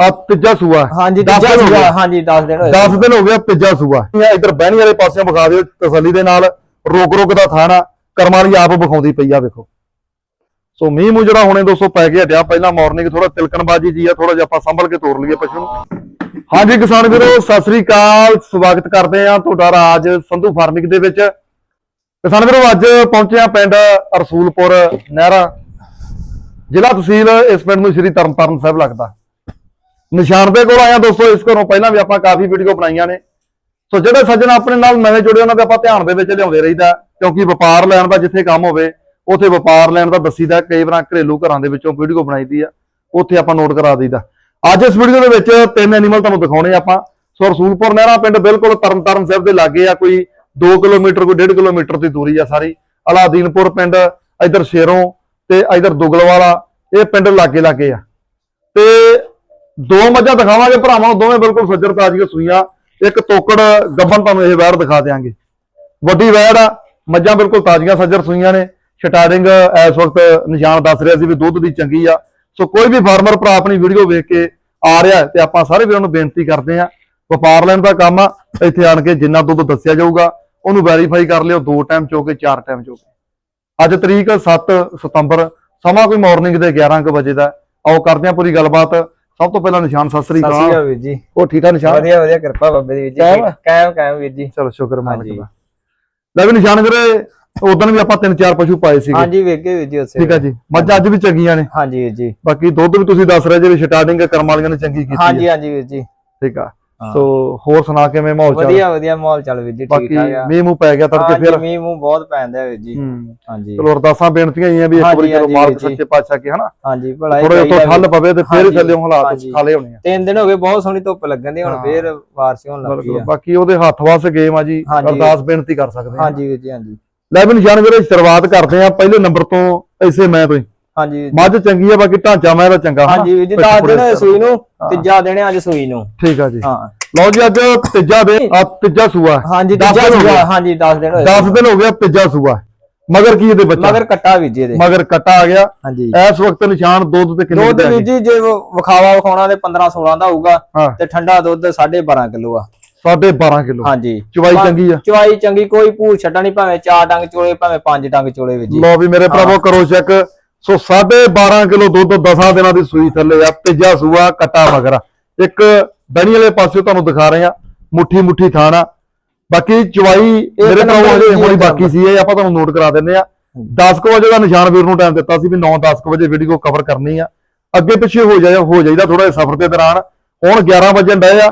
ਆ ਤੀਜਾ ਸੂਆ। ਹਾਂਜੀ ਤੀਜਾ ਸੂਆ। ਹਾਂਜੀ 10 ਦਿਨ ਹੋਏ। 10 ਦਿਨ ਹੋ ਗਿਆ ਤੀਜਾ ਸੂਆ। ਇਹ ਇਧਰ ਬਹਿਣੀ ਵਾਲੇ ਪਾਸਿਓਂ ਵਿਖਾ ਦਿਓ ਤਸੱਲੀ ਦੇ ਨਾਲ। ਰੋਕ ਰੋਕ ਦਾ ਥਾਣਾ ਕਰਮਾਂ ਵਾਲੀ ਆਪ ਵਿਖਾਉਂਦੀ ਪਈ ਆ ਵੇਖੋ। ਸੋ ਮੀਂਹ ਮੂੰਹ ਜਿਹੜਾ ਹੁਣੇ ਦੋਸਤੋ ਪੈ ਗਿਆ ਹਟਿਆ। ਪਹਿਲਾਂ ਮਾਰਨਿੰਗ ਥੋੜਾ ਤਿਲਕਣਬਾਜੀ ਜੀ ਆ ਥੋੜਾ ਜਿਹਾ ਆਪਾਂ ਸੰਭਲ ਕੇ ਤੋਰ ਲਈਏ ਪਸ਼ੂ। ਨੂੰ ਹਾਂਜੀ ਕਿਸਾਨ ਵੀਰੋ ਸਤਿ ਸ੍ਰੀ ਅਕਾਲ। ਸਵਾਗਤ ਕਰਦੇ ਆ ਤੁਹਾਡਾ ਰਾਜ ਸੰਧੂ ਫਾਰਮਿੰਗ ਦੇ ਵਿੱਚ। ਕਿਸਾਨ ਵੀਰੋ ਅੱਜ ਪਹੁੰਚੇ ਆ ਪਿੰਡ ਰਸੂਲਪੁਰ ਨਹਿਰਾ। ਜ਼ਿਲ੍ਹਾ ਤਹਿਸੀਲ ਇਸ ਪਿੰਡ ਨੂੰ ਸ੍ਰੀ ਤਰਨਤਾਰਨ ਸਾਹਿਬ ਲੱਗਦਾ। ਨਿਸ਼ਾਨ ਦੇ ਕੋਲ ਆਇਆ ਦੋਸਤੋ, ਇਸ ਘਰੋਂ ਪਹਿਲਾਂ ਵੀ ਆਪਾਂ ਕਾਫੀ ਵੀਡੀਓ ਬਣਾਈਆਂ ਨੇ। ਸੋ ਜਿਹੜੇ ਸੱਜਣ ਆਪਣੇ ਨਾਲ ਨਵੇਂ ਜੁੜੇ, ਉਹਨਾਂ ਦੇ ਆਪਾਂ ਧਿਆਨ ਦੇ ਵਿੱਚ ਲਿਆਉਂਦੇ ਰਹੀਦਾ, ਕਿਉਂਕਿ ਵਪਾਰ ਲੈਣ ਦਾ ਜਿੱਥੇ ਕੰਮ ਹੋਵੇ, ਉਥੇ ਵਪਾਰ ਲੈਣ ਦਾ ਦੱਸੀਦਾ ਕਈ ਵਾਰ ਘਰੇਲੂ ਘਰਾਂ ਦੇ ਵਿੱਚੋਂ ਵੀਡੀਓ ਬਣਾਈਦੀ ਆ, ਉੱਥੇ ਆਪਾਂ ਨੋਟ ਕਰਾ ਦਈਦਾ ਅੱਜ ਇਸ ਵੀਡੀਓ ਦੇ ਵਿੱਚ ਤਿੰਨ ਐਨੀਮਲ ਤੁਹਾਨੂੰ ਦਿਖਾਉਣੇ ਆਪਾਂ। ਸੋ ਰਸੂਲਪੁਰ ਨਹਿਰਾ ਪਿੰਡ ਬਿਲਕੁਲ ਤਰਨਤਾਰਨ ਸਾਹਿਬ ਦੇ ਲਾਗੇ ਆ, ਕੋਈ 2 ਕਿਲੋਮੀਟਰ, ਕੋਈ 1.5 ਕਿਲੋਮੀਟਰ ਦੀ ਦੂਰੀ ਆ ਸਾਰੀ। ਅਲਾਦੀਨਪੁਰ ਪਿੰਡ, ਇਧਰ ਸ਼ੇਰੋਂ ਤੇ ਇਧਰ ਦੁਗਲਵਾਲਾ, ਇਹ ਪਿੰਡ ਲਾਗੇ ਲਾਗੇ ਆ। ਤੇ ਦੋ ਮੱਝਾਂ ਦਿਖਾਵਾਂਗੇ, ਭਰਾਵਾਂ ਨੂੰ ਦੋਵੇਂ ਬਿਲਕੁਲ ਸੱਜਰ ਤਾਜ਼ੀਆਂ ਸੂਈਆਂ। ਇੱਕ ਤੋਕੜ ਗੱਬਨ ਤੁਹਾਨੂੰ ਇਹ ਵੈੜ ਦਿਖਾ ਦਿਆਂਗੇ। ਵੱਡੀ ਵੈੜ ਆ, ਮੱਝਾਂ ਬਿਲਕੁਲ ਤਾਜ਼ੀਆਂ, ਸੱਜਰ ਸੂਈਆਂ ਨੇ। ਸਟਾਰਟਿੰਗ ਇਸ ਵਕਤ ਨਿਸ਼ਾਨ ਦੱਸ ਰਿਹਾ ਸੀ ਵੀ ਦੁੱਧ ਦੀ ਚੰਗੀ ਆ। ਸੋ ਕੋਈ ਵੀ ਫਾਰਮਰ ਭਰਾ ਆਪਣੀ ਵੀਡੀਓ ਵੇਖ ਕੇ ਆ ਰਿਹਾ ਤੇ ਆਪਾਂ ਸਾਰੇ ਵੀਰਾਂ ਨੂੰ ਬੇਨਤੀ ਕਰਦੇ ਆ ਵਪਾਰ ਲੈਣ ਦਾ ਕੰਮ ਆ, ਇੱਥੇ ਆਣ ਕੇ ਜਿੰਨਾ ਦੁੱਧ ਦੱਸਿਆ ਜਾਊਗਾ, ਉਹਨੂੰ ਵੈਰੀਫਾਈ ਕਰ ਲਿਓ, ਦੋ ਟਾਈਮ ਚੋ ਕੇ, ਚਾਰ ਟਾਈਮ ਚੋ ਕੇ। ਅੱਜ ਤਰੀਕ 7 ਸਤੰਬਰ, ਸਮਾਂ ਕੋਈ ਮਾਰਨਿੰਗ ਦੇ 11 ਕੁ ਵਜੇ ਦਾ ਆਓ ਕਰਦੇ ਆ ਪੂਰੀ ਗੱਲਬਾਤ। ਸਭ ਤੋਂ ਪਹਿਲਾਂ ਨਿਸ਼ਾਨ ਸਤਿ ਸ੍ਰੀ ਅਕਾਲ। ਵੀਰ ਜੀ। ਉਹ ਠੀਕ ਆ ਨਿਸ਼ਾਨ? ਵਧੀਆ ਵਧੀਆ ਕਿਰਪਾ ਬਾਬੇ ਦੀ ਵੀਰ ਜੀ। ਕਾਇਮ? ਕਾਇਮ ਵੀਰ ਜੀ। ਚਲੋ ਸ਼ੁਕਰ ਮਾਲਕ। ਦਾ। ਲੈ ਵੀ ਨਿਸ਼ਾਨ ਵੀਰੇ ਉਦੋਂ ਵੀ ਆਪਾਂ ਤਿੰਨ ਚਾਰ ਪਸ਼ੂ ਪਾਏ ਸੀਗੇ। ਹਾਂਜੀ ਵੇਖੇ ਵੀਰ ਜੀ ਉਸੇ ਠੀਕ ਆ ਜੀ। ਮੱਝ ਅੱਜ ਵੀ ਚੰਗੀਆਂ ਨੇ। ਹਾਂਜੀ ਵੀਰ ਜੀ। ਬਾਕੀ ਦੁੱਧ ਵੀ ਤੁਸੀਂ ਦੱਸ ਰਹੇ ਜੇ ਵੀ ਸਟਾਰਟਿੰਗ ਕਰਮ ਵਾਲੀਆਂ ਨੇ ਚੰਗੀ ਕੀਤੀ ਹਾਂਜੀ ਹਾਂਜੀ ਵੀਰ ਜੀ। ਠੀਕ ਆ। ਸੋ ਹੋਰ ਸੁਣਾ ਕਿਵੇਂ ਮਾਹੌਲ ਚੱਲ? ਵਧੀਆ ਵਧੀਆ ਮਾਹੌਲ ਚੱਲ ਵੀਰ ਜੀ ਠੀਕ ਠਾਕ ਆ। ਮੀਂਹ ਮੂੰਹ ਪੈ ਗਿਆ ਤੜਕੇ ਫਿਰ? ਮੀਂਹ ਮੂੰਹ ਬਹੁਤ ਪੈਂਦਾ ਵੀਰ ਜੀ। ਹਾਂਜੀ। ਚਲੋ ਅਰਦਾਸਾਂ ਬੇਨਤੀਆਂ ਹੀ ਆ ਵੀ ਇੱਕ ਵਾਰੀ ਚਲੋ ਮਾਲਕ। ਸੱਚੇ ਪਾਤਸ਼ਾਹ ਕੀ ਹਨਾ? ਹਾਂਜੀ ਭਲਾ ਥੋੜਾ ਜਿਹਾ ਠੱਲ ਪਵੇ ਤੇ ਫਿਰ ਚੱਲਿਓ ਹਾਲਾਤ। ਖਾਲੇ ਹੋਣੇ ਆ। ਤਿੰਨ ਦਿਨ ਹੋ ਗਏ ਬਹੁਤ ਸੋਹਣੀ ਧੁੱਪ ਲੱਗਣ ਦੀ ਹੁਣ। ਫੇਰ ਬਾਰਿਸ਼ ਹੋਣ ਲੱਗੀ ਆ। ਬਾਕੀ ਉਹਦੇ ਹੱਥ ਵਾਸ ਗੇਮ ਆ ਜੀ। ਅਰਦਾਸ ਬੇਨਤੀ ਕਰ ਸਕਦੇ ਆ। ਹਾਂਜੀ ਵੀਰ ਜੀ ਹਾਂਜੀ। ਲੈ ਵੀ ਨਿਸ਼ਾਨ ਵੀਰੇ ਸ਼ੁਰੂਆਤ ਕਰਦੇ ਆ ਪਹਿਲੇ ਨੰਬਰ ਤੋਂ ਐਸੇ ਮੈਂ ਤੋਂ ਹੀ। ਹਾਂਜੀ। ਮੱਝ ਚੰਗੀ ਆ ਬਾਕੀ ਢਾਂਚਾ ਮੈਂ ਦਾ ਚੰਗਾ? ਹਾਂਜੀ ਵੀਰ ਜੀ ਪਿੱਠ 10 ਦਿਨ ਹੋਏ ਸੂਈ ਨੂੰ। ਤੀਜਾ ਦਿਨ ਹੈ ਅੱਜ ਸੂਈ ਨੂੰ। ਠੀਕ ਆ ਜੀ। ਹਾਂ। ਲਓ ਜੀ ਅੱਜ ਤੀਜਾ ਦਿਨ ਆ ਤੀਜਾ ਸੂਆ। ਹਾਂਜੀ ਤੀਜਾ ਸੂਆ। ਹਾਂਜੀ 10 ਦਿਨ ਹੋਏ 10 ਦਿਨ ਹੋ ਗਿਆ ਤੀਜਾ ਸੂਆ। ਮਗਰ ਕੀ ਇਹਦੇ ਬੱਚਾ? ਮਗਰ ਕੱਟਾ ਵੀਰ ਜੀ ਇਹਦੇ। ਮਗਰ ਕੱਟਾ ਆ ਗਿਆ। ਹਾਂਜੀ। ਇਸ ਵਕਤ ਨਿਸ਼ਾਨ ਦੁੱਧ ਤੇ ਕਿੰਨੇ ਦੁੱਧ ਦਾ ਵੀਰ ਜੀ ਜੇ ਵਿਖਾਵਾ ਵਿਖਾਉਣਾ ਤੇ 15 16 ਦਾ ਹੋਊਗਾ ਤੇ ਠੰਡਾ ਦੁੱਧ 12.5 ਕਿਲੋ ਆ। ਸਾਢੇ 12 ਕਿਲੋ। ਹਾਂਜੀ। ਚਵਾਈ ਚੰਗੀ ਆ। ਚਵਾਈ ਚੰਗੀ ਕੋਈ ਭੂਰ ਛੱਡਾ ਨਹੀਂ ਭਾਵੇਂ ਚਾਰ ਡੰਗ ਚੋਲੇ ਭਾਵੇਂ ਪੰਜ ਡੰਗ ਚੋਲੇ ਜੀ। ਲਓ ਵੀ ਮੇਰੇ ਭਰਾਵੋ ਕਰੋ ਚੈੱਕ ਸੋ ਸਾਢੇ 12 ਕਿਲੋ ਦੁੱਧ 10 ਦਿਨਾਂ ਦੀ ਸੂਈ ਥੱਲੇ ਆ ਤੀਜਾ ਸੂਆ ਕੱਟਾ ਮਗਰ। ਇੱਕ ਬਣੀ ਵਾਲੇ ਪਾਸੇ ਤੁਹਾਨੂੰ ਦਿਖਾ ਰਹੇ ਆ ਮੁੱਠੀ ਮੁੱਠੀ ਥਾਣਾ ਬਾਕੀ ਚਵਾਈ ਮੇਰੇ ਭਰਾਵੋ ਹਜੇ ਇੱਕ ਬਾਕੀ ਸੀ ਇਹ ਆਪਾਂ ਤੁਹਾਨੂੰ ਨੋਟ ਕਰਾ ਦਿੰਦੇ ਆ 10 ਕੁ ਵਜੇ ਦਾ ਨਿਸ਼ਾਨ ਵੀਰ ਨੂੰ ਟਾਈਮ ਦਿੱਤਾ ਸੀ ਵੀ 9-10 ਕੁ ਵਜੇ ਵੀਡੀਓ ਕਵਰ ਕਰਨੀ ਆ। ਅੱਗੇ ਪਿੱਛੇ ਹੋ ਜਾਏ ਹੋ ਜਾਈਦਾ ਥੋੜਾ ਜਿਹਾ ਸਫ਼ਰ ਦੇ ਦੌਰਾਨ। ਹੁਣ 11 ਵਜੇ ਡਏ ਆ।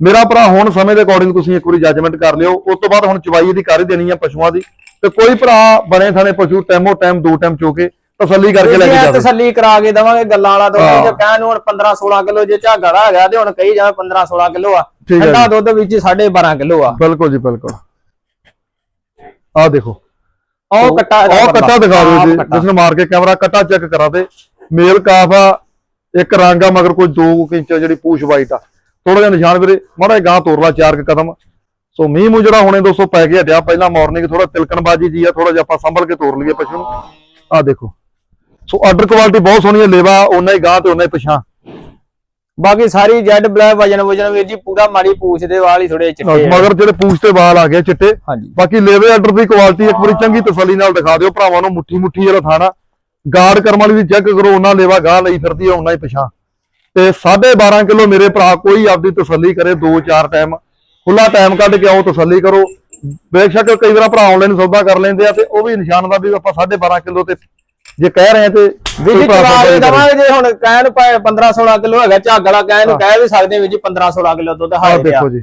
ਮੇਰਾ ਭਰਾ ਹੁਣ ਸਮੇਂ ਦੇ ਅਕੋਰਡਿੰਗ ਤੁਸੀਂ ਇੱਕ ਵਾਰੀ ਜੱਜਮੈਂਟ ਕਰ ਲਿਓ। ਉਸ ਤੋਂ ਬਾਅਦ ਹੁਣ ਚਵਾਈ ਦੀ ਕਰ ਦੇਣੀ ਆ ਪਸ਼ੂਆਂ ਦੀ। ਤੇ ਕੋਈ ਭਰਾ ਬਣੇ ਥਾਣੇ ਪਸ਼ੂ ਟਾਈਮੋ ਟਾਈਮ ਦੋ ਟਾਈਮ ਚੋ ਕੇ ਤਸੱਲੀ ਕਰਕੇ ਲੈ ਕੇ ਜਾਵੇ। ਤਸੱਲੀ ਕਰਾ ਕੇ ਦਵਾਂਗੇ ਗੱਲਾਂ ਵਾਲਾ ਹਾਂ। ਜੇ ਕਹਿਣ ਨੂੰ ਹੁਣ 15 16 ਕਿਲੋ ਜੇ ਝਾਗਾ ਦਾ ਹੈਗਾ ਤੇ ਹੁਣ ਕਹੀ ਜਾਵੇ 15 16 ਕਿਲੋ ਆ। ਠੰਡਾ। ਦੁੱਧ ਵਿੱਚ 12.5 ਕਿਲੋ ਆ। ਬਿਲਕੁਲ ਜੀ ਬਿਲਕੁਲ। ਆਹ ਦੇਖੋ। ਉਹ ਕੱਟਾ ਉਹ ਕੱਟਾ ਦਿਖਾ ਦਿਓ ਜੀ। ਜਿਸ ਨੂੰ ਮਾਰ ਕੇ ਕੈਮਰਾ ਕੱਟਾ ਚੈੱਕ ਕਰਾ ਦੇ। ਮੇਲ ਕਾਫ ਆ ਇੱਕ ਰੰਗ ਆ ਮਗਰ ਕੋਈ 2 ਇੰਚ ਜਿਹੜੀ ਪੂਛ ਵਾਈਟ ਆ। ਥੋੜਾ ਜਿਹਾ ਨਿਸ਼ਾਨ ਵੀਰੇ ਮਾੜਾ ਗਾਂ ਤੋਰ ਲਾ ਚਾਰ ਕੁ ਕਦਮ। ਸੋ ਮੀਂਹ ਮੂ ਜਿਹੜਾ ਹੁਣੇ ਦੋਸਤੋ ਪੈ ਗਿਆ ਹਟਿਆ ਪਹਿਲਾਂ ਮਾਰਨਿੰਗ ਥੋੜਾ ਤਿਲਕਣਬਾਜੀ ਜੀ ਆ ਥੋੜਾ ਜਿਹਾ ਆਪਾਂ ਸੰਭਲ ਕੇ ਤੋਰ ਲਈਏ ਪਸ਼ੂ ਨੂੰ। ਆਹ ਦੇਖੋ। ਸੋ ਆਰਡਰ ਕੁਆਲਿਟੀ ਬਹੁਤ ਸੋਹਣੀ ਹੈ ਲੇਵਾ ਉਹਨਾਂ ਹੀ ਗਾਂ ਤੇ ਉਹਨਾਂ ਹੀ ਪਛਾਂ ਬਾਕੀ ਸਾਰੀ ਜੈਡ ਬਲੈਕ ਵਜਨ ਵਜਨ ਵੀਰ ਜੀ ਪੂਰਾ ਮਾੜੀ ਪੂਛ ਦੇ ਵਾਲ ਹੀ ਥੋੜੇ ਚਿੱਟੇ। ਮਗਰ ਜਿਹੜੇ ਪੂਛ ਤੇ ਵਾਲ ਆ ਗਏ ਚਿੱਟੇ ਹਾਂਜੀ। ਬਾਕੀ ਲੇਵੇ ਆਰਡਰ ਦੀ ਕੁਆਲਿਟੀ ਇੱਕ ਵਾਰੀ ਚੰਗੀ ਤਸੱਲੀ ਨਾਲ ਦਿਖਾ ਦਿਓ ਭਰਾਵਾਂ ਨੂੰ ਮੁੱਠੀ ਮੁੱਠੀ ਜਿਹੜਾ ਥਾਣਾ। ਗਾਰਡ ਕਰਮ ਵਾਲੀ ਵੀ ਚੈੱਕ ਕਰੋ ਉਹਨਾਂ ਲੇਵਾ ਗਾਹ ਲਈ ਫਿਰਦੀ ਆ ਉਹਨਾਂ ਹੀ ਪਛਾਂ ਤੇ 12.5 ਕਿਲੋ ਮੇਰੇ ਭਰਾ ਕੋਈ ਆਪਦੀ ਤਸੱਲੀ ਕਰੇ 2-4 ਟਾਈਮ ਖੁੱਲਾ ਟਾਈਮ ਕੱਢ ਕੇ ਆਓ ਤਸੱਲੀ ਕਰੋ। ਬੇਸ਼ੱਕ ਕਈ ਵਾਰ ਭਰਾ ਆਨਲਾਈਨ ਸੌਦਾ ਕਰ ਲੈਂਦੇ ਆ ਤੇ ਉਹ ਵੀ ਨਿਸ਼ਾਨ ਦਾ ਵੀ ਆਪਾਂ 12.5 ਕਿਲੋ ਤੇ ਜੇ ਕਹਿ ਰਹੇ ਤੇ ਵੀਰ ਜੀ ਚਵਾ ਕੇ ਹੀ। ਦਵਾਂਗੇ ਜੇ ਹੁਣ ਕਹਿਣ ਨੂੰ ਭਾਵੇਂ 15 16 ਕਿਲੋ ਹੈਗਾ ਝੱਗ ਵਾਲਾ ਕਹਿਣ ਨੂੰ ਕਹਿ ਵੀ ਸਕਦੇ ਵੀਰ ਜੀ 15 16 ਕਿਲੋ ਦੁੱਧ ਆਹ ਹਾਏ ਦੇਖੋ ਜੀ।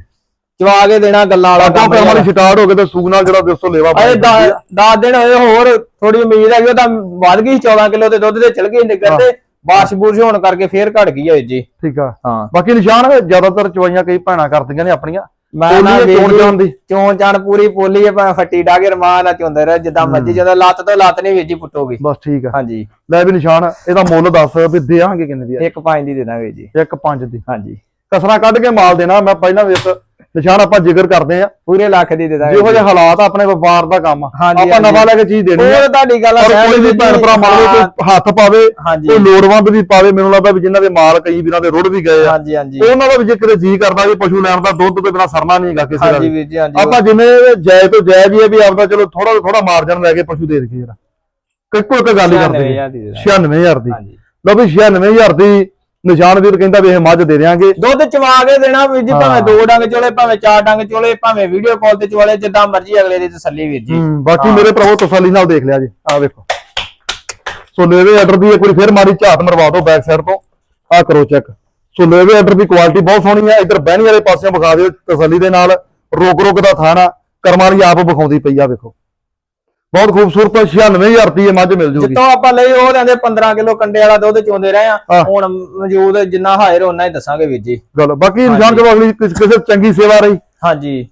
ਚਵਾ ਕੇ ਦੇਣਾ ਗੱਲਾਂ ਵਾਲਾ ਆਪਾਂ ਕਰਮ ਵਾਲੀ ਸਟਾਰਟ ਹੋ ਗਏ ਤੇ ਸੂਗ ਨਾਲ ਜਿਹੜਾ ਦੋਸਤੋ ਲੇਵਾ ਅਰੇ ਬਣ ਜਾਂਦੀ ਆ। 10 ਦਿਨ ਹੋਏ ਹੋਰ ਥੋੜੀ ਉਮੀਦ ਹੈਗੀ ਉਹ ਤਾਂ ਵੱਧ ਗਈ 14 ਕਿਲੋ ਦੇ ਦੁੱਧ ਤੇ ਚਲ ਗਈ ਨਿਕਲ ਤੇ। ਬਾਰਿਸ਼ ਬੂਰਸ਼ ਹੋਣ ਕਰਕੇ ਫੇਰ ਘਟ ਗਈ ਹੈ ਜੀ। ਠੀਕ ਆ। ਹਾਂ। ਬਾਕੀ ਨਿਸ਼ਾਨ ਜ਼ਿਆਦਾਤਰ ਚਵਾਈਆਂ ਕਈ ਭੈਣਾਂ ਕਰਦੀਆਂ ਨੇ ਆਪਣੀਆਂ। ਮੈਂ ਨਾ ਪੋਲੀ ਚੋਣ ਜਾਣ ਦੀ? ਚੋਣ ਚਾਣ ਪੂਰੀ ਪੋਲੀ ਹੈ ਭਾਵੇਂ ਫੱਟੀ ਡਾਗੇ ਰਮਾਨ ਨਾਲ ਚੁੰਦੇ ਰਹੇ ਜਿੱਦਾਂ ਮਰਜ਼ੀ ਜਦੋਂ ਲੱਤ ਤੋਂ ਲੱਤ ਨਹੀਂ ਵੀਰ ਜੀ ਪੁੱਟੋਗੀ। ਬਸ ਠੀਕ ਆ। ਹਾਂਜੀ। ਲੈ ਵੀ ਨਿਸ਼ਾਨ ਇਹਦਾ ਮੁੱਲ ਦੱਸ ਵੀ ਦੇਾਂਗੇ ਕਿੰਨੇ ਦੀ ਆ? ਇੱਕ ਪੰਜ ਦੀ ਦੇ ਦਾਂਗੇ ਜੀ। ਇੱਕ ਪੰਜ ਦੀ। ਹਾਂਜੀ। ਕਸਰਾ ਕੱਢ ਕੇ ਮਾਲ ਦੇਣਾ ਮੈਂ ਪਹਿਲਾਂ ਵੀ ਇੱਕ ਨਿਸ਼ਾਨ ਆਪਾਂ ਜ਼ਿਕਰ ਕਰਦੇ ਆ ਪੂਰੇ ਲੱਖ ਦੀ ਦੇ ਦਾਂਗੇ ਜਿਹੋ ਜਿਹੇ ਹਾਲਾਤ ਆ ਆਪਣੇ ਵਪਾਰ ਦਾ ਕੰਮ ਆ। ਹਾਂਜੀ, ਆਪਾਂ। ਨਵਾਂ ਲੈ ਕੇ ਚੀਜ਼ ਦੇਣੀ ਆ। ਉਹ ਤੁਹਾਡੀ ਗੱਲ ਸਹਿਮਤ ਕੋਈ ਵੀ ਜੀ। ਭੈਣ ਭਰਾ ਮੰਨ ਲਓ ਕੋਈ ਹੱਥ ਪਾਵੇ ਹਾਂਜੀ। ਕੋਈ ਲੋੜਵੰਦ ਵੀ ਪਾਵੇ ਮੈਨੂੰ ਲੱਗਦਾ ਵੀ ਜਿਨ੍ਹਾਂ ਦੇ ਮਾਲ ਕਈ ਵੀਰਾਂ ਦੇ ਰੁੜ ਵੀ ਗਏ ਆ। ਹਾਂਜੀ ਹਾਂਜੀ। ਉਹਨਾਂ ਦਾ ਵੀ ਜੇ ਕਿਤੇ ਜੀ ਕਰਦਾ ਵੀ ਪਸ਼ੂ ਲੈਣ ਦਾ ਦੁੱਧ ਤੋਂ ਬਿਨਾ ਸਰਨਾ ਨਹੀਂ ਹੈਗਾ ਕਿਸੇ ਦਾ ਹਾਂਜੀ ਵੀ। ਵੀਰ ਜੀ ਹਾਂਜੀ। ਆਪਾਂ ਜਿੰਨੇ ਜਾਇਜ਼ ਤੋਂ ਜਾਇਜ਼ ਹੀ ਹੈ ਵੀ ਆਪਦਾ ਚਲੋ ਥੋੜਾ ਥੋੜਾ ਮਾਰਜਨ ਲੈ ਕੇ ਪਸ਼ੂ ਦੇ ਦਈਏ ਯਾਰ। ਇੱਕੋ ਇੱਕ ਗੱਲ ਹੀ ਕਰਦੇ 96000 ਦੀ ਦੇ ਦਾਂਗੇ। 96000 ਦੀ। ਹਾਂਜੀ। ਲਓ ਵੀ 96000 ਦੀ ਨਿਸ਼ਾਨ ਵੀਰ ਕਹਿੰਦਾ ਵੀ ਇਹ ਮੱਝ ਦੇ ਦਿਆਂਗੇ। ਦੁੱਧ ਚਵਾ ਕੇ ਦੇਣਾ ਵੀਰ ਜੀ। ਭਾਵੇਂ ਦੋ ਡੰਗ ਚੋਲੇ ਭਾਵੇਂ ਚਾਰ ਡੰਗ ਚੋਲੇ ਭਾਵੇਂ ਵੀਡੀਓ ਕਾਲ ਤੇ ਚੋਲੇ ਜਿੱਦਾਂ ਮਰਜ਼ੀ ਅਗਲੇ ਦੀ ਤਸੱਲੀ ਵੀਰ ਜੀ। ਬਾਕੀ। ਮੇਰੇ ਭਰਾਵੋ ਤਸੱਲੀ ਨਾਲ ਦੇਖ ਲਿਆ ਜੀ। ਆਹ ਵੇਖੋ। ਸੋ ਲੇਵੇ ਆਰਡਰ ਦੀ ਇੱਕ ਵਾਰੀ ਫਿਰ ਮਾਰੀ ਝਾਤ ਮਰਵਾ ਦਿਓ ਬੈਕ ਸਾਈਡ ਤੋਂ। ਆਹ ਕਰੋ ਚੈੱਕ ਸੋ ਲੇਵੇ ਆਰਡਰ ਦੀ ਕੁਆਲਿਟੀ ਬਹੁਤ ਸੋਹਣੀ ਹੈ। ਇੱਧਰ ਬਹਿਣੀ ਵਾਲੇ ਪਾਸਿਓਂ ਵਿਖਾ ਦਿਓ ਤਸੱਲੀ ਦੇ ਨਾਲ। ਰੋਕ ਰੋਕ ਦਾ ਥਾਣਾ ਕਰਮਾਂ ਵਾਲੀ ਆਪ ਵਿਖਾਉਂਦੀ ਪਈ ਆ ਵੇਖੋ। ਬਹੁਤ ਖੂਬਸੂਰਤ 96000 ਦੀ ਇਹ ਮੱਝ ਮਿਲ ਜੂਗੀ। ਜਿੱਤੋਂ ਆਪਾਂ ਲਈ ਉਹ ਕਹਿੰਦੇ 15 ਕਿਲੋ ਕੰਡੇ ਵਾਲਾ ਦੁੱਧ ਚੋਂਦੇ ਰਹੇ ਆ। ਹੁਣ ਮੌਜੂਦ ਜਿੰਨਾ ਹਾਇਰ ਉਹਨਾਂ ਹੀ ਦੱਸਾਂਗੇ ਵੀਰ ਜੀ। ਗੱਲ ਬਾਕੀ ਨਿਸ਼ਾਨ ਜਦੋਂ ਅਗਲੀ ਕਿਸ- ਕਿਸੇ ਚੰਗੀ ਸੇਵਾ ਰਹੀ। ਹਾਂਜੀ।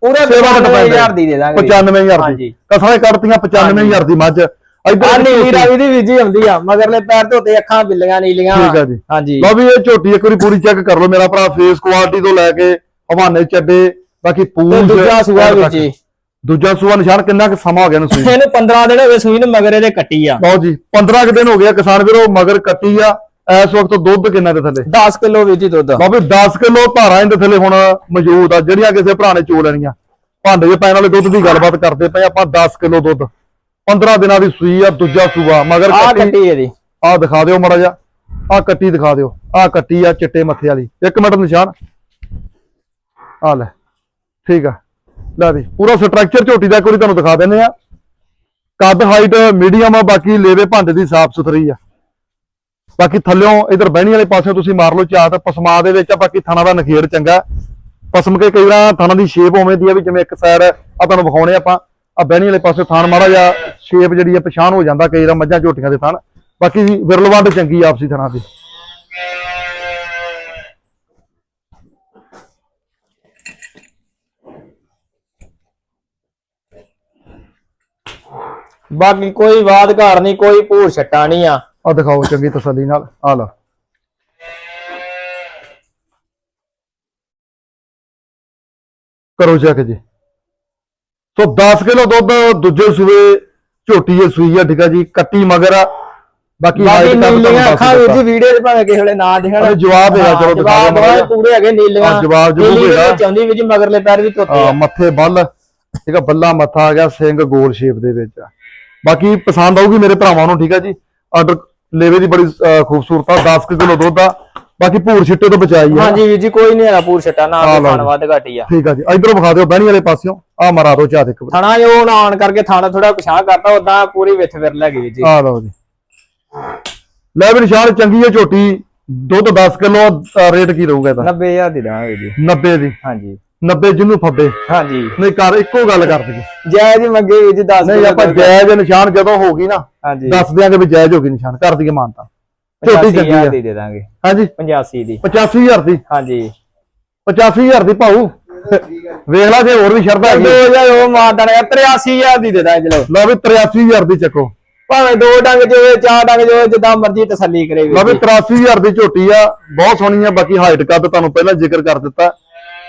ਪੂਰੇ ਸੇਵਾ ਦਾ depend ਹੈ। 95000 ਦੀ ਦੇ ਦਾਂਗੇ। ਵੀਰ ਜੀ। 95000 ਦੀ ਕਸਰਾਂ ਕੱਢਤੀਆਂ 95000 ਦੀ ਮੱਝ। ਇੱਧਰ ਨੀਲੀ ਰਾਵੀ ਦੀ ਵੀਰ ਜੀ ਆਉਂਦੀ ਆ ਮਗਰਲੇ ਪੈਰ ਧੋਤੇ ਅੱਖਾਂ ਬਿੱਲੀਆਂ ਨੀਲੀਆਂ। ਠੀਕ ਆ ਜੀ। ਹਾਂਜੀ। ਲਓ ਵੀ ਇਹ ਝੋਟੀ ਇੱਕ ਵਾਰੀ ਪੂਰੀ ਚੈੱਕ ਕਰ ਲਓ। ਮੇਰਾ ਭਰਾ ਫੇਸ ਕੁਆਲਿਟੀ ਤੋਂ ਲੈ ਕੇ ਹਵਾਨੇ ਚੱਡੇ ਬਾਕੀ ਪੂੰਛ ਦੂਜਾ ਸੂਆ ਜੀ। ਦੂਜਾ ਸੂਆ ਨਿਸ਼ਾਨ ਕਿੰਨਾ ਕੁ ਸਮਾਂ ਹੋ ਗਿਆ ਨੂੰ? ਸੂਈ ਇਹਨੂੰ 15 ਦਿਨ ਹੋ ਗਏ ਸੂਈ ਨੂੰ ਮਗਰ ਇਹਦੇ ਕੱਟੀ ਆ। ਲਓ ਜੀ 15 ਕੁ ਦਿਨ ਹੋ ਗਿਆ ਕਿਸਾਨ ਵੀਰੋ ਮਗਰ ਕੱਟੀ ਆ। ਇਸ ਵਕਤ ਦੁੱਧ ਕਿੰਨਾ ਦੇ ਥੱਲੇ? 10 ਕਿਲੋ ਵੀਰ ਜੀ ਦੁੱਧ। ਵੀ 10 ਕਿਲੋ ਧਾਰਾਂ ਇਹਦੇ ਥੱਲੇ ਹੁਣ ਮੌਜੂਦ ਆ ਜਿਹੜੀਆਂ ਕਿਸੇ ਭਰਾ ਨੇ ਚੋ ਲੈਣੀਆਂ। ਭਾਂਡੇ 'ਚ ਪੈਣ ਵਾਲੇ ਦੁੱਧ ਦੀ ਗੱਲਬਾਤ ਕਰਦੇ ਪਏ ਆਪਾਂ 10 ਕਿਲੋ ਦੁੱਧ। 15 ਦਿਨਾਂ ਦੀ ਸੂਈ ਆ ਦੂਜਾ ਸੂਆ ਮਗਰ ਕੱਟੀ। ਇਹਦੀ। ਆ ਦਿਖਾ ਦਿਓ ਮੜਾ ਜਾ ਆ ਕੱਟੀ ਦਿਖਾ ਦਿਓ। ਆ ਕੱਟੀ ਆ ਚਿੱਟੇ ਮੱਥੇ ਵਾਲੀ। ਇੱਕ ਮਿੰਟ ਨਿਸ਼ਾਨ। ਆ ਲੈ ਠੀਕ ਆ। ਲੈ ਵੀ, ਪੂਰਾ ਸਟਰਕਚਰ ਝੋਟੀ ਦਾ ਇੱਕ ਵਾਰੀ ਤੁਹਾਨੂੰ ਦਿਖਾ ਦਿੰਨੇ ਆ ਕੱਦ ਹਾਈਟ ਮੀਡੀਅਮ ਆ, ਬਾਕੀ ਲੇਵੇ ਭਾਂਡੇ ਦੀ ਸਾਫ਼ ਸੁਥਰੀ ਆ। ਬਾਕੀ ਥੱਲਿਓਂ ਇਧਰ ਬਹਿਣੀ ਵਾਲੇ ਪਾਸੇ ਤੁਸੀਂ ਮਾਰ ਲਓ ਝਾਤ, ਪਸਮਾ ਦੇ ਵਿੱਚ ਆ, ਬਾਕੀ ਥਣਾ ਦਾ ਨਖੇੜ ਚੰਗਾ। ਪਸਮ ਕੇ ਕਈ ਵਾਰ ਥਣਾ ਦੀ ਸ਼ੇਪ ਉਵੇਂ ਦੀ ਆ ਵੀ ਜਿਵੇਂ ਇੱਕ ਸਾਈਡ ਆ ਤੁਹਾਨੂੰ ਵਿਖਾਉਣੇ ਆਪਾਂ। ਆ ਬਹਿਣੀ ਵਾਲੇ ਪਾਸੇ ਥਣ ਮਾੜਾ ਜਿਹਾ ਸ਼ੇਪ ਜਿਹੜੀ ਆ, ਪਛਾਣ ਹੋ ਜਾਂਦਾ ਕਈ ਵਾਰ ਮੱਝਾਂ ਝੋਟੀਆਂ ਦੇ ਥਣ। ਬਾਕੀ ਵਿਰਲਵੰਡ ਚੰਗੀ ਆ ਆਪਸੀ ਥਣਾ ਦੀ। ਬਾਕੀ ਕੋਈ ਵਾਦ ਘਾਰ ਨਹੀਂ ਕੋਈ ਭੂਰ ਛੱਟਾ ਨਹੀਂ ਆ। ਆ ਦਿਖਾਓ ਚੰਗੀ ਤਸੱਲੀ ਨਾਲ ਆ ਲਓ ਕਰੋ ਚੈੱਕ ਜੀ। ਸੋ 10 ਕਿਲੋ ਦੁੱਧ ਦੂਜੇ ਸੂਏ ਝੋਟੀ ਇਹ ਸੂਈ ਆ ਠੀਕ ਆ ਜੀ ਕੱਟੀ ਮਗਰ ਆ। ਬਾਕੀ ਦਾ ਨੀਲੀਆਂ ਅੱਖਾਂ। ਜੀ ਵੀਡੀਓ 'ਚ ਭਾਵੇਂ ਕਿਸੇ ਵੇਲੇ ਨਾ ਦਿਖਣ। ਜਵਾਬ ਹੈਗਾ, ਚਲੋ ਦਿਖਾ। ਪੂਰੇ ਹੈਗੇ ਨੀਲੀਆਂ। ਜਵਾਬ ਜ਼ਰੂਰ ਦੇ ਹੈਗਾ। ਵਿੱਚ ਵੀਰ ਜੀ ਮਗਰਲੇ ਪੈਰ ਵੀ ਧੋਤੇ ਆ ਆ। ਮੱਥੇ ਬੱਲ ਠੀਕ ਆ ਬੱਲਾ ਮੱਥਾ ਆ ਗਿਆ ਸਿੰਘ ਗੋਲ ਸ਼ੇਪ ਦੇ ਵਿੱਚ। ਆ ਬਾਕੀ ਪਸੰਦ ਆਊਗੀ ਮੇਰੇ ਭਰਾਵਾਂ ਨੂੰ ਠੀਕ ਆ ਜੀ? ਆਰਡਰ ਲੇਵੇ ਦੀ ਬੜੀ ਖੂਬਸੂਰਤ ਆ 10 ਕਿਲੋ ਦੁੱਧ ਆ। ਬਾਕੀ ਭੂਰ ਛਿੱਟੇ ਤੋਂ ਬਚਾਈ ਆ। ਹਾਂਜੀ ਵੀਰ ਜੀ ਕੋਈ ਨਹੀਂ ਹੈਗਾ ਭੂਰ ਛੱਟਾ ਨਾ ਖਾਣ। ਵੱਧ ਘਟੀ ਆ। ਠੀਕ ਆ ਜੀ। ਇਧਰੋਂ ਵਿਖਾ ਦਿਓ ਬਹਿਣੀ ਵਾਲੇ ਪਾਸਿਓਂ। ਆ ਮਰਾ ਝਾਤ ਇੱਕ ਵਾਰੀ। ਥਣਾ ਜੋ ਹੁਣ ਆਣ ਕਰਕੇ ਥਾਣਾ ਥੋੜਾ ਪਿਛਾਂ ਕਰਤਾ ਉਦਾਂ ਪੂਰੀ ਵਿੱਚ ਫਿਰ ਲੱਗੀ ਵੀਰ ਜੀ। ਆ ਲਓ ਜੀ। ਲੈ ਵੀ ਨਿਸ਼ਾਨ ਚੰਗੀ ਹੈ ਝੋਟੀ। ਦੁੱਧ 10 ਕਿਲੋ ਰੇਟ ਕੀ ਰਹੂਗਾ ਇਹਦਾ? 90000 ਦੀ ਦਾਂਗੇ ਜੀ। 90 ਦੀ। ਹਾਂਜੀ। 90 ਜਿਹਨੂੰ ਫੱਬੇ। ਹਾਂਜੀ। ਨਹੀਂ ਕਰ ਇੱਕੋ ਗੱਲ ਕਰ ਦਈਏ। ਜਾਇਜ਼ ਹੀ ਮੰਗੇ ਵੀਰ ਜੀ 10 ਨਹੀਂ ਆਪਾਂ ਜਾਇਜ਼ ਨਿਸ਼ਾਨ ਜਦੋਂ ਹੋਗੀ ਨਾ ਹਾਂਜੀ। ਦੱਸ ਦਿਆਂਗੇ ਵੀ ਜਾਇਜ਼ ਹੋਗੀ ਨਿਸ਼ਾਨ ਕਰ ਦਈਏ ਮਾਨਤਾ। ਝੋਟੀ ਚੰਗੀ 85000 ਆ ਦੀ ਦੇ ਦਾਂਗੇ। ਹਾਂਜੀ। 85 ਦੀ। 85000 ਦੀ। ਹਾਂਜੀ। 85000 ਦੀ ਭਾਊ। ਵੇਖ ਲਾ ਜੇ ਹੋਰ ਵੀ ਸ਼ਰਧਾ ਹੈਗੀ। 2000 ਉਹ ਮਾਰਦਾ ਨੇ 83000 ਦੀ ਦੇ ਦਾਂਗੇ ਚਲੋ। ਲਓ ਵੀ 83000 ਦੀ ਚੱਕੋ। ਭਾਵੇਂ ਦੋ ਡੰਗ ਚੋਵੇ ਚਾਰ ਡੰਗ ਚੋਵੇ ਜਿੱਦਾਂ ਮਰਜ਼ੀ ਤਸੱਲੀ ਕਰੇ ਲਓ ਵੀਰ ਵੀ ਜੀ 83000 ਦੀ ਝੋਟੀ ਆ ਬਹੁਤ ਸੋਹਣੀ ਆ ਬਾਕੀ ਹਾਈਟ ਕੱਦ ਤੁਹਾਨੂੰ ਪਹਿਲਾਂ ਜ਼ਿਕਰ ਕਰ ਦਿੱਤਾ।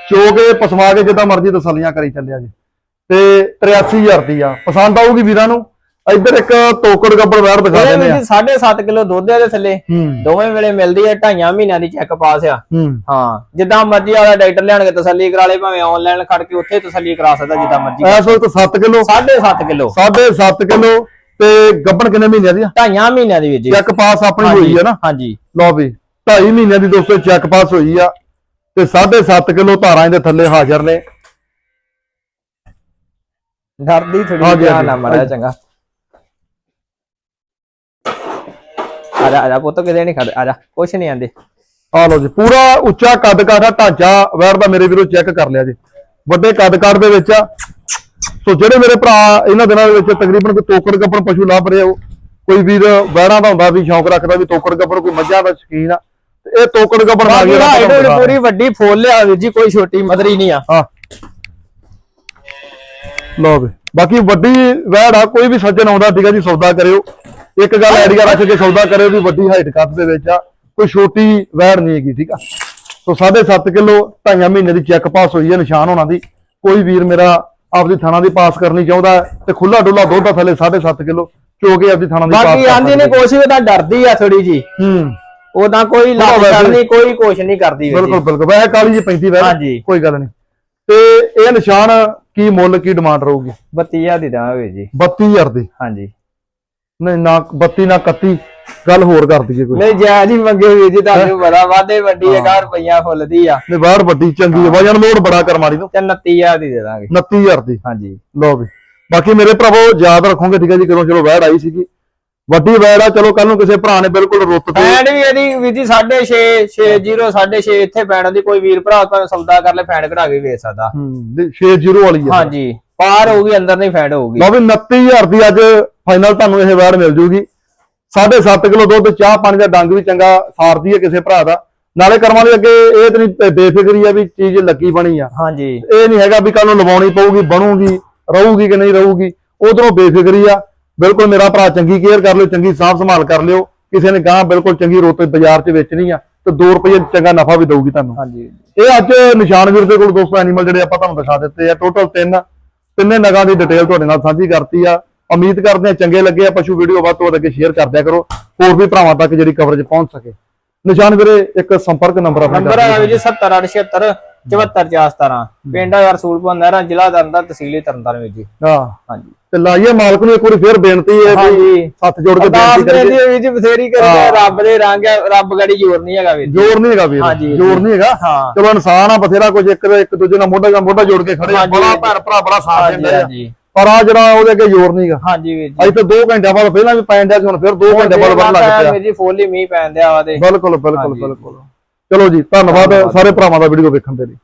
ਚੋ ਕੇ ਪਸਮਾ ਕੇ ਜਿੱਦਾਂ ਮਰਜ਼ੀ ਤਸੱਲੀਆਂ ਕਰੀ ਚੱਲਿਆ ਜੀ। ਤੇ 83000 ਦੀ ਆ। ਪਸੰਦ ਆਊਗੀ ਵੀਰਾਂ ਨੂੰ। ਇੱਧਰ ਇੱਕ ਤੋਕੜ ਗੱਬੜ ਵੈਰ ਦਿਖਾ ਦਿੰਦੇ ਆ। ਜੀ 7.5 ਕਿਲੋ ਦੁੱਧ ਹੈ ਦੇ ਥੱਲੇ। ਹੂੰ। ਦੋਵੇਂ ਵੇਲੇ ਮਿਲਦੀ ਹੈ ਢਾਈਆਂ ਮਹੀਨਿਆਂ ਦੀ ਚੈੱਕ ਪਾਸ ਆ। ਹੂੰ। ਹਾਂ ਜਿੱਦਾਂ ਮਰਜ਼ੀ ਵਾਲਾ ਡਾਕਟਰ ਲਿਆਣ ਕੇ ਤਸੱਲੀ ਕਰਾ ਲੇ ਭਾਵੇਂ ਆਨਲਾਈਨ ਖੜ ਕੇ ਉੱਥੇ ਤਸੱਲੀ ਕਰਾ ਸਕਦਾ ਜਿੱਦਾਂ ਮਰਜ਼ੀ। ਇਸ ਵਕਤ 7 ਕਿਲੋ। 7.5 ਕਿਲੋ। 7.5 ਕਿਲੋ। ਤੇ ਗੱਬਣ ਕਿੰਨੇ ਮਹੀਨਿਆਂ ਦੀ ਆ? ਢਾਈਆਂ ਮਹੀਨਿਆਂ ਦੀ ਵੀਰ ਜੀ। ਚੈੱਕ ਪਾਸ ਆਪਣੀ ਹੋਈ ਆ ਨਾ? ਹਾਂਜੀ। ਲਓ ਵੀ 2.5 ਮਹੀਨਿਆਂ ਦੀ ਦੋਸਤੋ ਚੈੱਕ ਪਾਸ ਹੋਈ ਆ। ਤੇ 7.5 ਕਿਲੋ ਧਾਰਾਂ ਇਹਦੇ ਥੱਲੇ ਹਾਜ਼ਰ ਨੇ। ਡਰਦੀ ਥੋੜੀ ਹਾਂਜੀ, ਜਿਹਾ ਹਾਂਜੀ। ਨਾ ਮੜਾ ਚੰਗਾ। ਆ ਜਾ ਆ ਜਾ ਪੁੱਤ ਕਿਤੇ ਨਹੀਂ ਖੜ ਆ ਜਾ ਕੁਛ ਨਹੀਂ ਆਂਦੇ। ਆ ਲਓ ਜੀ ਪੂਰਾ ਉੱਚਾ ਕੱਦ ਕਾਠਾ ਢਾਂਚਾ ਵੈਰ ਦਾ ਮੇਰੇ ਵੀਰੋ ਚੈੱਕ ਕਰ ਲਿਆ ਜੀ। ਵੱਡੇ ਕੱਦ ਕਾਠ ਦੇ ਵਿੱਚ ਆ। ਸੋ ਜਿਹੜੇ ਮੇਰੇ ਭਰਾ ਇਹਨਾਂ ਦਿਨਾਂ ਦੇ ਵਿੱਚ ਤਕਰੀਬਨ ਕੋਈ ਤੋਕੜ ਕੱਪੜ ਪਸ਼ੂ ਲੱਭ ਰਹੇ ਹੋ ਕੋਈ ਵੀਰ ਵੈਰਾਂ ਦਾ ਹੁੰਦਾ ਵੀ ਸ਼ੌਂਕ ਰੱਖਦਾ ਵੀ ਤੋਕੜ ਕੱਪੜ ਕੋਈ ਮੱਝਾਂ ਦਾ ਸ਼ਕੀਨ ਆ ਇਹ ਤੋਕੜ ਆ ਬਾਕੀ ਗਿਆ ਹਾਈਟ ਪੂਰੀ ਵੱਡੀ ਫੋਲ ਲਿਆ ਵੀਰ ਜੀ ਕੋਈ ਛੋਟੀ ਮਦਰੀ ਨਹੀਂ ਆ। ਹਾਂ। ਲਓ ਵੀ ਬਾਕੀ ਵੱਡੀ ਵੈੜ ਆ ਕੋਈ ਵੀ ਸੱਜਣ ਆਉਂਦਾ ਠੀਕ ਆ ਜੀ ਸੌਦਾ ਕਰਿਓ। ਇੱਕ ਗੱਲ ਆਈਡੀਆ ਰੱਖ ਕੇ ਸੌਦਾ ਕਰਿਓ ਵੀ ਵੱਡੀ ਹਾਈਟ ਕੱਦ ਦੇ ਵਿੱਚ ਆ ਕੋਈ ਛੋਟੀ ਵੈੜ ਨਹੀਂ ਹੈਗੀ ਠੀਕ ਆ? ਸੋ 7.5 ਕਿਲੋ ਢਾਈਆਂ ਮਹੀਨੇ ਦੀ ਚੈੱਕ ਪਾਸ ਹੋਈ ਹੈ ਨਿਸ਼ਾਨ ਹੋਣਾ ਦੀ। ਕੋਈ ਵੀਰ ਮੇਰਾ ਆਪਦੀ ਥਾਣਾ ਦੀ ਪਾਸ ਕਰਨੀ ਚਾਹੁੰਦਾ ਤੇ ਖੁੱਲਾ ਡੁੱਲਾ ਦੁੱਧ ਆ ਥੱਲੇ 7.5 ਕਿਲੋ ਚੋ ਕੇ ਆਪਦੀ ਥਾਣਾ ਦੀ ਪਾਸ ਬਾਕੀ ਆਂਦੀ ਨੇ। ਕੋਸ਼ਿਸ਼ ਤਾਂ ਡਰਦੀ ਆ ਥੋੜੀ ਜੀ ਹੂੰ। ਉਦਾਂ ਕੋਈ ਲੱਗ ਵੈਸੇ- ਕਰਨੀ ਕੋਈ ਕੁਛ ਨਹੀਂ ਕਰਦੀ ਵੀਰ ਬਿਲਕੁਲ ਜੀ। ਬਿਲਕੁਲ ਵੈਸੇ ਕਾਲੀ ਜੀ 35 ਵੈਸੇ। ਹਾਂਜੀ। ਕੋਈ ਗੱਲ ਨਹੀਂ। ਤੇ ਇਹ ਨਿਸ਼ਾਨ ਕੀ ਮੁੱਲ ਕੀ ਡਿਮਾਂਡ ਰਹੂਗੀ? 32000 ਦੀ ਦਵਾਂਗੇ ਜੀ। 32000 ਦੀ? ਹਾਂਜੀ। ਨਹੀਂ ਨਾ 32 ਨਾ 31 ਗੱਲ ਹੋਰ ਕਰ ਦਈਏ ਕੋਈ। ਨਹੀਂ ਜਾਇਜ਼ ਹੀ ਮੰਗੇ ਵੀਰ ਜੀ ਤੁਹਾਨੂੰ ਬੜਾ ਵਾਧੇ ਵੱਡੀ ਹੈ 1000 ਰੁਪਈਆ ਫੁੱਲ ਦੀ ਆ। ਨਹੀਂ ਬਾਹਰ ਵੱਡੀ ਚੰਗੀ ਹੈ। ਵਜਨ ਲੋਡ ਬੜਾ ਕਰਮਾਲੀ ਨੂੰ। ਤੇ 29000 ਦੀ ਦੇ ਦਾਂਗੇ। 29000 ਦੀ। ਹਾਂਜੀ। ਲਓ ਵੀ। ਬਾਕੀ ਮੇਰੇ ਭਰਾਵੋ ਯਾਦ ਰੱਖੋਗੇ ਠੀਕ ਹੈ ਜੀ ਕਦੋਂ ਚਲੋ ਵੈੜ ਆਈ ਸੀਗੀ। ਵੱਡੀ ਵੈੜ ਆ ਚਲੋ ਕੱਲ ਨੂੰ ਕਿਸੇ ਭਰਾ ਨੇ ਬਿਲਕੁਲ ਰੁੱਤ ਤੇ ਫੈਂਡ ਵੀ ਇਹਦੀ ਜੀ 6.5 60 6.5 ਇੱਥੇ ਪੈਣ ਦੀ ਕੋਈ ਵੀਰ ਭਰਾ ਭਾਵੇਂ ਸੌਦਾ ਕਰ ਲੈ ਫੈਂਡ ਕਢਾ ਕੇ ਵੇਚ ਸਕਦਾ। ਹੂੰ 60 ਵਾਲੀ ਹੈ ਹਾਂਜੀ ਪਾਰ ਹੋਊਗੀ ਅੰਦਰ ਨਹੀਂ ਫੈਂਡ ਹੋਊਗੀ। ਲਓ ਵੀ 29000 ਦੀ ਅੱਜ ਫਾਈਨਲ ਤੁਹਾਨੂੰ ਇਹ ਵੈੜ ਮਿਲ ਜੂਗੀ। 7.5 ਕਿਲੋ ਦੁੱਧ ਚਾਹ ਪਾਣੀ ਦਾ ਡੰਗ ਵੀ ਚੰਗਾ ਸਾਰਦੀ ਹੈ ਕਿਸੇ ਭਰਾ ਦਾ। ਨਾਲੇ ਕਰਮਾਂ ਦੇ ਅੱਗੇ ਇਹ ਤੇ ਨਹੀਂ ਬੇਫਿਕਰੀ ਆ ਵੀ ਚੀਜ਼ ਲੱਗੀ ਬਣੀ ਆ। ਹਾਂਜੀ। ਇਹ ਨਹੀਂ ਹੈਗਾ ਵੀ ਕੱਲ ਨੂੰ ਲਵਾਉਣੀ ਪਊਗੀ ਬਣੂਗੀ ਰਹੂਗੀ ਕਿ ਨਹੀਂ ਰਹੂਗੀ। ਉਧਰੋਂ ਬੇਫਿਕਰੀ ਆ। ਬਿਲਕੁਲ ਮੇਰਾ ਭਰਾ ਚੰਗੀ ਕੇਅਰ ਕਰ ਲਿਓ ਚੰਗੀ ਸਾਫ਼ ਸੰਭਾਲ ਕਰ ਲਿਓ। ਕਿਸੇ ਨੇ ਗਾਂ ਬਿਲਕੁਲ ਚੰਗੀ ਰੋਤੇ ਬਾਜ਼ਾਰ 'ਚ ਵੇਚਣੀ ਆ ਤੇ 2 ਰੁਪਏ ਚੰਗਾ ਨਫਾ ਵੀ ਦਊਗੀ ਤੁਹਾਨੂੰ। ਹਾਂਜੀ। ਇਹ ਅੱਜ ਨਿਸ਼ਾਨ ਵੀਰ ਦੇ ਕੋਲ ਦੋਸਤੋ ਐਨੀਮਲ ਜਿਹੜੇ ਆਪਾਂ ਤੁਹਾਨੂੰ ਦਿਖਾ ਦਿੱਤੇ ਆ। ਟੋਟਲ ਤਿੰਨ ਤਿੰਨੇ ਨਗਾਂ ਦੀ ਡਿਟੇਲ ਤੁਹਾਡੇ ਨਾਲ ਸਾਂਝੀ ਕਰਤੀ ਆ। ਉਮੀਦ ਕਰਦੇ ਆ ਚੰਗੇ ਲੱਗੇ ਆ ਪਸ਼ੂ ਵੀਡੀਓ ਵੱਧ ਤੋਂ ਵੱਧ ਅੱਗੇ ਸ਼ੇਅਰ ਕਰ ਦਿਆ ਕਰੋ ਹੋਰ ਵੀ ਭਰਾਵਾਂ ਤੱਕ ਜਿਹੜੀ ਕਵਰੇਜ ਪਹੁੰਚ ਸਕੇ। ਨਿਸ਼ਾਨ ਵੀਰੇ ਇੱਕ ਸੰਪਰਕ ਨੰਬਰ ਆਪਣਾ ਨੰਬਰ ਹੈ। ਜੀ 70876 74417 ਪਿੰਡ ਰਸੂਲਪੁਰ ਨਹਿਰਾ ਜ਼ਿਲ੍ਹਾ ਤਰਨਤਾਰਨ ਤਹਿਸੀਲ ਤਰਨਤਾਰਨ ਵਿੱਚ ਜੀ। ਹਾਂ। ਹਾਂਜੀ। ਤੇ ਲਾਈਏ ਮਾਲਕ ਨੂੰ ਇੱਕ ਵਾਰੀ ਫੇਰ ਬੇਨਤੀ ਹੈ ਵੀ ਹਾਂਜੀ। ਹੱਥ ਜੋੜ ਕੇ ਅਰਦਾਸ ਬੇਨਤੀ ਬੇਨਤੀ ਕਰੀਏ। ਹੈ ਵੀਰ ਜੀ ਬਥੇਰੀ ਕਰੀ ਹਾਂ। ਰੱਬ ਦੇ ਰੰਗ ਹੈ ਰੱਬ ਗੜੀ ਜ਼ੋਰ ਨਹੀਂ ਹੈਗਾ ਵੀਰ ਜੋਰ ਨਹੀਂ ਹੈਗਾ ਵੀਰ। ਹਾਂਜੀ, ਜੋਰ। ਨਹੀਂ ਹੈਗਾ। ਚਲੋ ਇਨਸਾਨ ਆ ਬਥੇਰਾ ਕੁਝ ਇੱਕ ਇੱਕ ਦੂਜੇ ਨਾਲ ਮੋਢਾ ਨਾਲ ਮੋਢਾ ਜੋੜ ਕੇ ਖੜੇ ਆ। ਹਾਂਜੀ। ਬੜਾ ਭੈਣ ਭਰਾ ਬੜਾ ਸਾਥ ਹਾਂਜੀ ਦਿੰਦੇ ਆ। ਹਾਂਜੀ। ਪਰ ਆ ਜਿਹੜਾ ਉਹਦੇ ਅੱਗੇ ਜੋਰ ਨਹੀਂ ਹੈਗਾ ਹਾਂਜੀ ਵੀਰ ਜੀ। ਅੱਜ ਤੇ 2 ਘੰਟਿਆਂ ਬਾਅਦ ਪਹਿਲਾਂ ਵੀ ਪੈਣ ਡਿਆ ਸੀ ਹੁਣ ਫਿਰ 2 ਘੰਟੇ ਬਾਅਦ ਵੱਧ ਲੱਗ ਪਿਆ। ਵੀਰ ਜੀ ਫੁੱਲ ਹੀ ਮੀਂਹ ਪੈਣ ਦਿਆ ਵਾ ਤੇ ਬਿਲਕੁਲ ਬਿਲਕੁਲ। ਬਿਲਕੁਲ। ਚਲੋ ਜੀ ਧੰਨਵਾਦ। ਸਾਰੇ ਭਰਾਵਾਂ ਦਾ ਵੀਡੀਓ ਵੇਖਣ ਦੇ ਲਈ।